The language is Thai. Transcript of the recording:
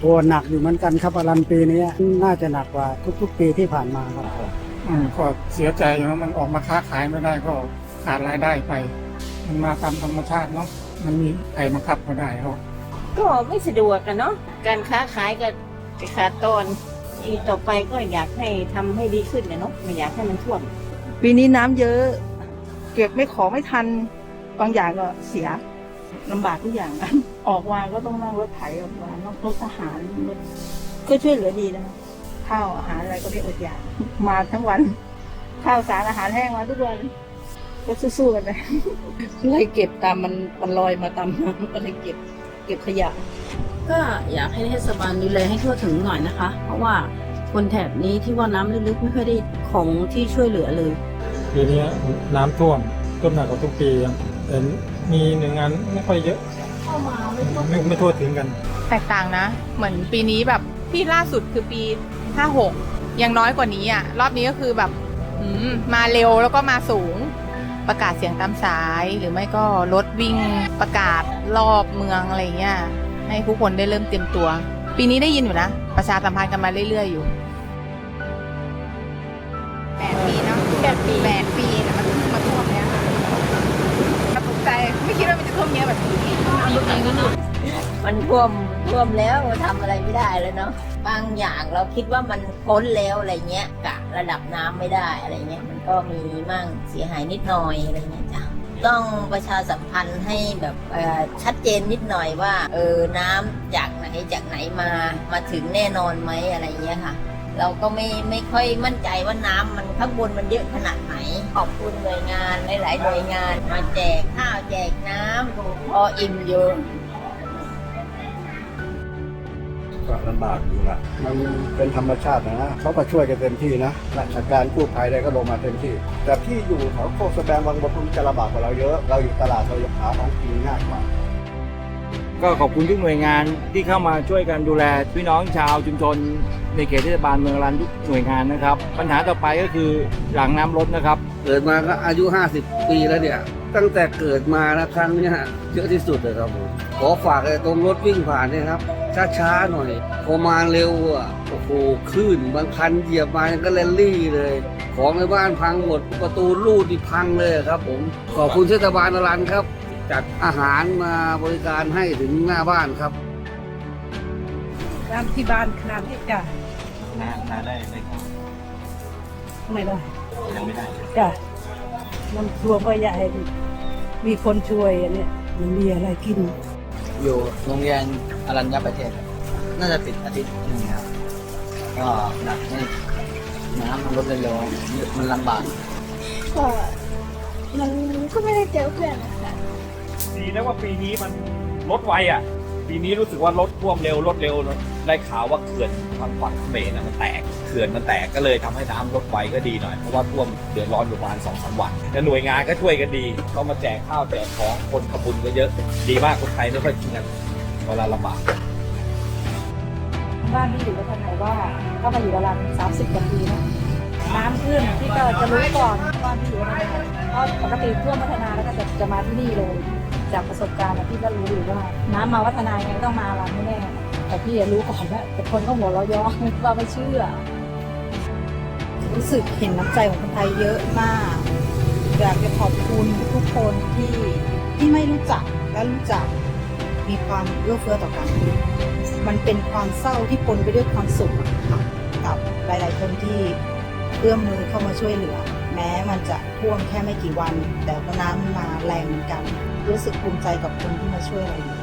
โอ้หนักอยู่เหมือนกันครับอลันปีนี้น่าจะหนักกว่าทุก ๆ ปีที่ผ่านมาครับอืมก็เสียใจอยู่นะมันออกมาค้าขายไม่ได้ก็ขาดรายได้ไป มันมาตามธรรมชาติเนาะมันมีใครมาขับมาได้เขาก็ไม่สะดวกกันเนาะการค้าขายก็จะขาดตอนอีกต่อไปก็อยากให้ทำให้ดีขึ้นนะเนาะไม่อยากให้มันท่วม ปีนี้น้ำเยอะ เก็บไม่ของไม่ทันบางอย่างก็เสีย ลำบากทุกอย่าง ออกมาก็ต้องนั่งรถไถออกมาต้องรถทหารรถก็ช่วยเหลือดีนะข้าวอาหารอะไรก็ไม่อดอยากมาทั้งวัน ข้าวสารอาหารแห้งมาทุกวันก็สู้ๆกันไปไล่เก็บตามมันมันลอยมาตามน้ำก็เลยเก็บ เก็บขยะ ก็อยากให้เทศบาลดูแลให้ทั่วถึงหน่อยนะคะ เพราะว่าคนแถบนี้ที่ว่าน้ำลึกๆไม่ค่อยได้ของที่ช่วยเหลือเลยปีนี้น้ำท่วมท่วมหนักกว่าทุกปีครับแต่ มีหน่วยงานไม่ค่อยเยอะไม่ไม่ทั่วถึงกัน แตกต่างนะ เหมือนปีนี้แบบที่ล่าสุดคือปี 56 ยังน้อยกว่านี้อะ รอบนี้ก็คือแบบอืมมาเร็วแล้วก็มาสูง ประกาศเสียงตามสายหรือไม่ก็รถวิ่งประกาศรอบเมืองอะไรเงี้ยให้ผู้คนได้เริ่มเตรียมตัว ปีนี้ได้ยินอยู่นะ ประชาสัมพันธ์กันมาเรื่อย ๆ อยู่แปดปีเนาะแปดปีแปด มันท่วมท่วมแล้วทำอะไรไม่ได้แล้วเนาะบางอย่างเราคิดว่ามันพ้นแล้วอะไรเงี้ยกะระดับน้ำไม่ได้อะไรเงี้ยมันก็มีมั่งเสียหายนิดหน่อยอะไรเงี้ยจ้ะต้องประชาสัมพันธ์ให้แบบชัดเจนนิดหน่อยว่าเออน้ำจากไหนจากไหนมามาถึงแน่นอนไหมอะไรเงี้ยค่ะ เราก็ไม่ไม่ค่อยมั่นใจว่าน้ำมันข้างบนมันเยอะขนาดไหน ขอบคุณหน่วยงานหลายๆหน่วยงานมาแจกข้าวแจกน้ำพออิ่มอยู่ก็ลำบากอยู่ละมันเป็นธรรมชาตินะ เขาก็ช่วยกันเต็มที่นะราชการกู้ภัยได้ก็ลงมาเต็มที่ แต่ที่อยู่แถวโคกสแบงบางบัวทองจะลำบากกว่าเราเยอะ เราอยู่ตลาดเราหาของกินง่ายกว่า ก็ขอบคุณทุกหน่วยงานที่เข้ามาช่วยกันดูแลพี่น้องชาวชุมชนในเขตเทศบาลเมืองรันทุกหน่วยงานนะครับ ปัญหาต่อไปก็คือหลังน้ำลดนะครับ เกิดมาก็อายุ 50 ปีแล้วเนี่ย ตั้งแต่เกิดมานะครั้งเนี้ยเยอะที่สุดเลยครับผมขอฝากตรงรถวิ่งผ่านเนี่ยครับ ช้าๆหน่อย พอมาเร็วอะโอ้โหคลื่นบางคันเหยียบมาก็แลนลี่เลย ของในบ้านพังหมดประตูรูดนี่พังเลยครับผมขอบคุณเทศบาลนรันครับ จัดอาหารมาบริการให้ถึงหน้าบ้านครับน้ำที่บ้านขนาดนี้จ้ะน้ำน้ำได้ไหมครับไม่ได้ยังไม่ได้จ้ะน้ำท่วมก็อยากให้มีคนช่วยอันเนี้ยมันมีอะไรกิน อยู่โรงเรียนอรัญญประเทศครับน่าจะปิดอาทิตย์หนึงครับก็หนักให้น้ำมันลดเร็วๆมันลำบากก็มันก็ไม่ได้เจอเพื่อนนะคะ ดีนะว่าปีนี้มันลดไวอะ ปีนี้รู้สึกว่าลดท่วมเร็วลดเร็วเนอะได้ข่าวว่าเขื่อนทางฝั่งเขมรนะมันแตกเขื่อนมันแตกก็เลยทำให้น้ำลดไวก็ดีหน่อยเพราะว่าท่วมเดือดร้อนอยู่ประมาณสองสามวันแล้วหน่วยงานก็ช่วยกันดีเขามาแจกข้าวแจกของคนขบุญก็เยอะดีมากคนไทยไม่ค่อยกินกันเวลาลำบากบ้านที่อยู่พัฒนาว่าก็มาอยู่ประมาณสามสิบกว่าปีแล้วน้ำขึ้นที่ก็จะรู้ก่อนบ้านที่อยู่พัฒนาเพราะปกติท่วมพัฒนาแล้วก็จะจะมาที่นี่เลย จากประสบการณ์อะพี่ก็รู้อยู่ว่า น้ำมาวัฒนายังไงต้องมาเราแน่แต่พี่อะรู้ก่อนแล้วแต่คนก็หัวเราะย้อนเราไม่เชื่อ รู้สึกเห็นน้ำใจของคนไทยเยอะมากอยากจะขอบคุณทุกคนที่ที่ไม่รู้จักและรู้จักมีความเอื้อเฟื้อต่อกัน มันเป็นความเศร้าที่ปนไปด้วยความสุขกับหลาย ๆ คนที่เอื้อมมือเข้ามาช่วยเหลือ แม้มันจะท่วมแค่ไม่กี่วัน แต่ก็น้ำมาแรงเหมือนกัน รู้สึกภูมิใจกับคนที่มาช่วยเราอยู่